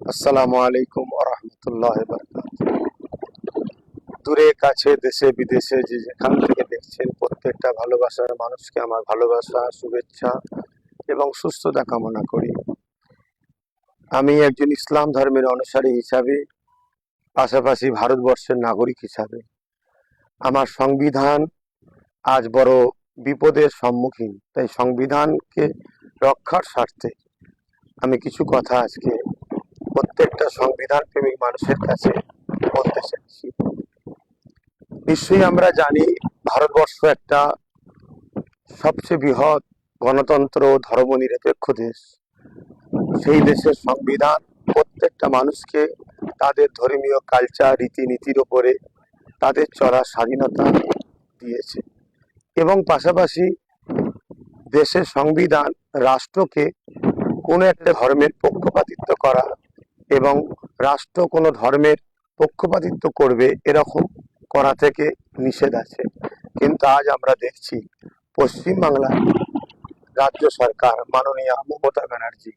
আসসালামু আলাইকুম রহমতুল্লাহ দূরে, কাছে, দেশে, বিদেশে যে যেখান থেকে দেখছেন, প্রত্যেকটা ভালোবাসার মানুষকে আমার ভালোবাসা, শুভেচ্ছা এবং সুস্থতা কামনা করি। আমি একজন ইসলাম ধর্মের অনুসারী হিসাবে, পাশাপাশি ভারতবর্ষের নাগরিক হিসাবে। আমার সংবিধান আজ বড় বিপদের সম্মুখীন, তাই সংবিধানকে রক্ষার স্বার্থে আমি কিছু কথা আজকে প্রত্যেকটা সংবিধান প্রেমিক মানুষের কাছে বলতে চাইছি। নিশ্চয়ই আমরা জানি ভারতবর্ষ একটা সবচেয়ে বৃহৎ গণতন্ত্র ধর্ম নিরপেক্ষ দেশ। সেই দেশের সংবিধান প্রত্যেকটা মানুষকে তাদের ধর্মীয় কালচার, রীতিনীতির ওপরে তাদের চলার স্বাধীনতা দিয়েছে এবং পাশাপাশি দেশের সংবিধান রাষ্ট্রকে কোনো একটা ধর্মের পক্ষপাতিত্ব করা এবং রাষ্ট্র কোনো ধর্মের পক্ষপাতিত্ব করবে এরকম করা থেকে নিষেধ আছে। কিন্তু আজ আমরা দেখছি পশ্চিমবাংলা রাজ্য সরকার মাননীয় মমতা ব্যানার্জি,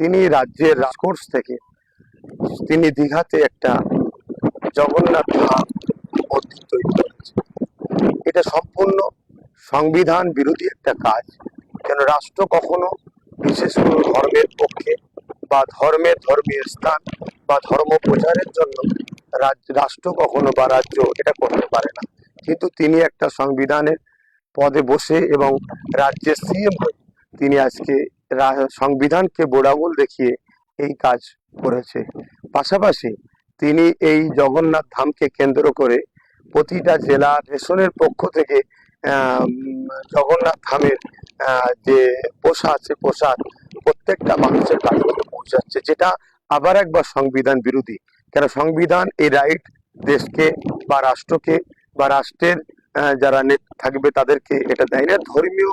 তিনি রাজ্যের রাজকোর্স থেকে তিনি দীঘাতে একটা জগন্নাথ মন্দির তৈরি করেছে এটা সম্পূর্ণ সংবিধান বিরোধী একটা কাজ। কেন রাষ্ট্র কখনো বিশেষ কোনো ধর্মের পক্ষে বা ধর্মের ধর্মীয় স্থান বা ধর্ম প্রচারের জন্য রাষ্ট্র কখনো বা রাজ্য এটা করতে পারে না। কিন্তু তিনি একটা সংবিধানের পদে বসে এবং রাজ্যের সিএম হয়ে তিনি আজকে সংবিধানকে বোড়াগুল দেখিয়ে এই কাজ করেছে। পাশাপাশি তিনি এই জগন্নাথ ধামকে কেন্দ্র করে প্রতিটা জেলা রেশনের পক্ষ থেকে জগন্নাথ ধামের যে প্রসাদ, সে প্রসাদ প্রত্যেকটা মানুষের কাছে পৌঁছাচ্ছে যেটা আবার একবার সংবিধান বিরোধী। কেন সংবিধান এই রাইট দেশকে বা রাষ্ট্রকে বা রাষ্ট্রের যারা থাকবে তাদেরকে এটা দেয় না। ধর্মীয়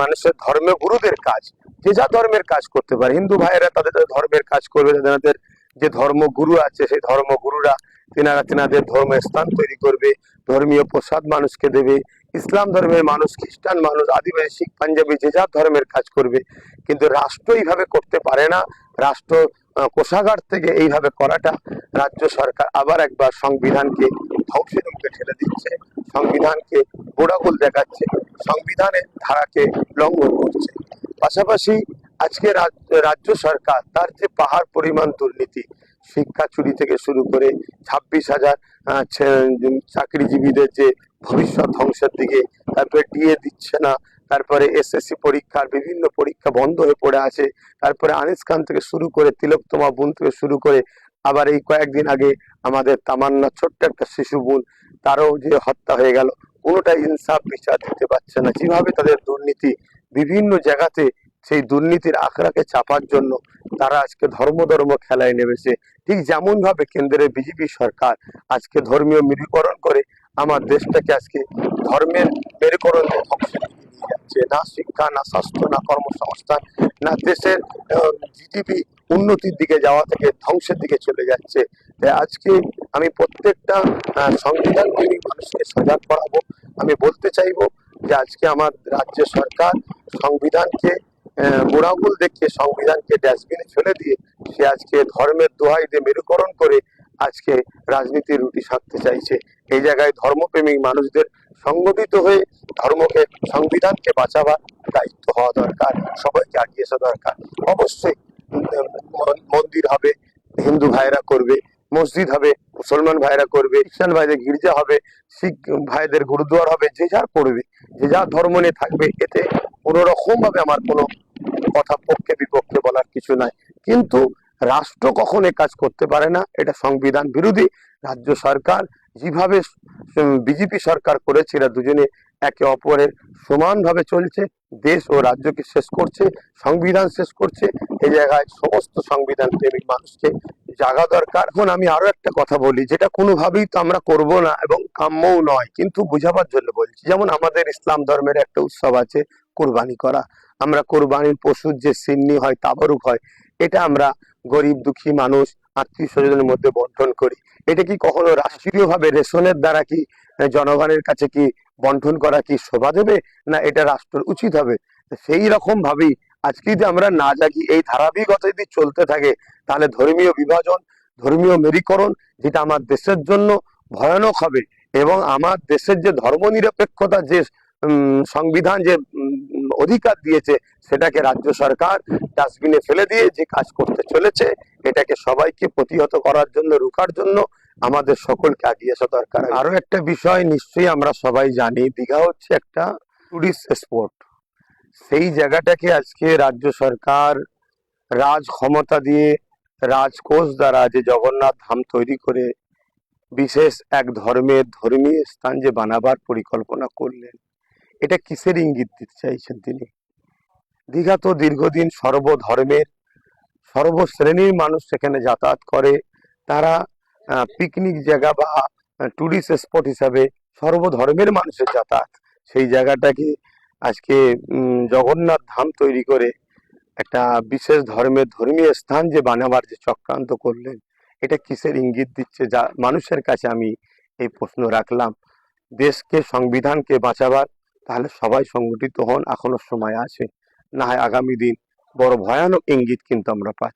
মানুষের ধর্মীয় গুরুদের কাজ, যে যা ধর্মের কাজ করতে পারে। হিন্দু ভাইয়েরা তাদের ধর্মের কাজ করবে তাদের যে ধর্মগুরু আছে, সেই ধর্মগুরুরা, তেনারা তেনাদের ধর্ম স্থান তৈরি করবে, ধর্মীয় প্রসাদ মানুষকে দেবে ইসলাম ধর্মের মানুষ খ্রিস্টান, মানুষ আদিবাসী, পাঞ্জাবি, যে যা ধর্মের কাজ করবে। কিন্তু রাষ্ট্র এইভাবে করতে পারে না। রাষ্ট্র কোষাগার থেকে এইভাবে করাটা রাজ্য সরকার আবার একবার সংবিধানকে ধ্বংসের মুখে ঠেলে দিচ্ছে। সংবিধানকে গোড়াগুল দেখাচ্ছে। সংবিধানের ধারাকে লঙ্ঘন করছে। পাশাপাশি আজকে রাজ- রাজ্য সরকার তার যে পাহাড় পরিমাণ দুর্নীতি, শিক্ষা চুরি থেকে শুরু করে ছাব্বিশ হাজার চাকরিজীবীদের যে ভবিষ্যৎ ধ্বংসের দিকে তারপরে ডিএ দিচ্ছে না, তারপরে এসএসসি পরীক্ষার বিভিন্ন পরীক্ষা বন্ধ হয়ে পড়ে আছে, তারপরে আনিস খান থেকে শুরু করে তিলোত্তমা বোন থেকে শুরু করে আবার এই কয়েকদিন আগে আমাদের তামান্না ছোট্ট একটা শিশু বোন, তারও যে হত্যা হয়ে গেল, কোনোটাই ইনসাফ বিচার দিতে পারছে না। যেভাবে তাদের দুর্নীতি বিভিন্ন জায়গাতে সেই দুর্নীতির আখড়াকে চাপার জন্য তারা আজকে ধর্ম ধর্ম খেলায় নেমেছে। ঠিক যেমন ভাবে কেন্দ্রের বিজেপি সরকার আজকে ধর্মীয় মেরুকরণ করে আমার দেশটাকে আজকে ধর্মের মেরুকরণ যাচ্ছে। না শিক্ষা, না স্বাস্থ্য, না কর্মসংস্থান, না দেশের জিডিপি উন্নতির দিকে যাওয়া থেকে ধ্বংসের দিকে চলে যাচ্ছে। আজকে আমি প্রত্যেকটা সংবিধান মানুষকে সজাগ করাবো। আমি বলতে চাইব যে আজকে আমার রাজ্য সরকার সংবিধানকে গোড়াগুল দেখিয়ে সংবিধানকে ডাস্টবিনে ফেলে দিয়ে সে আজকে ধর্মের দোহাই দিয়ে মেরুকরণ করে আজকে রাজনীতির রুটি সাধতে চাইছে। এই জায়গায় ধর্মপ্রেমিক মানুষদের সংগঠিত হয়ে ধর্মকে, সংবিধানকে বাঁচাবার দায়িত্ব হওয়া দরকার, সবাইকে আগিয়ে আসা দরকার। অবশ্যই মন্দির হবে, হিন্দু ভাইরা করবে, মসজিদ হবে, মুসলমান ভাইরা করবে, খ্রিস্টান ভাইদের গির্জা হবে, শিখ ভাইদের গুরুদুয়ার হবে, যে যার করবে, যে যার ধর্ম নিয়ে থাকবে, এতে কোনো রকম ভাবে আমার কোনো কথা পক্ষে বিপক্ষে বলার কিছু নাই। কিন্তু রাষ্ট্র কখন কাজ করতে পারে না, এটা সংবিধান বিরোধী, রাজ্য সরকার যেভাবে বিজেপি সরকার করেছে, এরা দুজনে একে অপরের সমানভাবে চলছে, দেশ ও রাজ্যকে শেষ করছে, সংবিধান শেষ করছে এই জায়গায় সমস্ত সংবিধান প্রেমিক মানুষকে জাগা দরকার। এখন আমি আরও একটা কথা বলি, যেটা কোনোভাবেই তো আমরা করব না এবং কাম্যও নয়, কিন্তু বোঝাবার জন্য বলছি, যেমন আমাদের ইসলাম ধর্মের একটা উৎসব আছে, কোরবানি করা। আমরা কোরবানির পশুর যে সিন্নি হয়, তাবারুক হয়, এটা আমরা গরিব দুঃখী মানুষ আত্মীয় স্বজনের মধ্যে বন্টন করি। এটা কি কখনো রাষ্ট্রীয়ভাবে রেশনের দ্বারা কি জনগণের কাছে কি বন্টন করা কি শোভা দেবে? না, এটা রাষ্ট্রের উচিত হবে? সেই রকম ভাবেই আজকে যদি আমরা না জাগি, এই ধারাবাহিকতা যদি চলতে থাকে, তাহলে ধর্মীয় বিভাজন, ধর্মীয় মেরীকরণ যেটা আমার দেশের জন্য ভয়ানক হবে এবং আমার দেশের যে ধর্মনিরপেক্ষতা, যে সংবিধান যে অধিকার দিয়েছে, সেটাকে রাজ্য সরকার ডাস্টবিনে ফেলে দিয়ে যে কাজ করতে চলেছে এটাকে সবাইকে প্রতিহত করার জন্য, রুখার জন্য আমাদের সকলকে এগিয়ে আসা দরকার। আরও একটা বিষয় নিশ্চয়ই আমরা সবাই জানি, দীঘা হচ্ছে একটা টুরিস্ট স্পট সেই জায়গাটাকে আজকে রাজ্য সরকার রাজ ক্ষমতা দিয়ে, রাজকোষ দ্বারা যে জগন্নাথ ধাম তৈরি করে বিশেষ এক ধর্মের ধর্মীয় স্থান যে বানাবার পরিকল্পনা করলেন, এটা কিসের ইঙ্গিত দিতে চাইছেন তিনি? দীঘা তো দীর্ঘদিন সর্বধর্মের সর্বশ্রেণীর মানুষ সেখানে যাতায়াত করে। তারা পিকনিক জায়গা বা টুরিস্ট স্পট হিসাবে সর্বধর্মের মানুষের যাতায়াত। সেই জায়গাটাকে আজকে জগন্নাথ ধাম তৈরি করে একটা বিশেষ ধর্মের ধর্মীয় স্থান যে বানাবার যে চক্রান্ত করলেন, এটা কিসের ইঙ্গিত দিচ্ছে যা মানুষের কাছে আমি এই প্রশ্ন রাখলাম। দেশকে, সংবিধানকে বাঁচাবার, তাহলে সবাই সংগঠিত হন, এখনও সময় আছে। না হয় আগামী দিন বড় ভয়ানক ইঙ্গিত কিন্তু আমরা পাচ্ছি।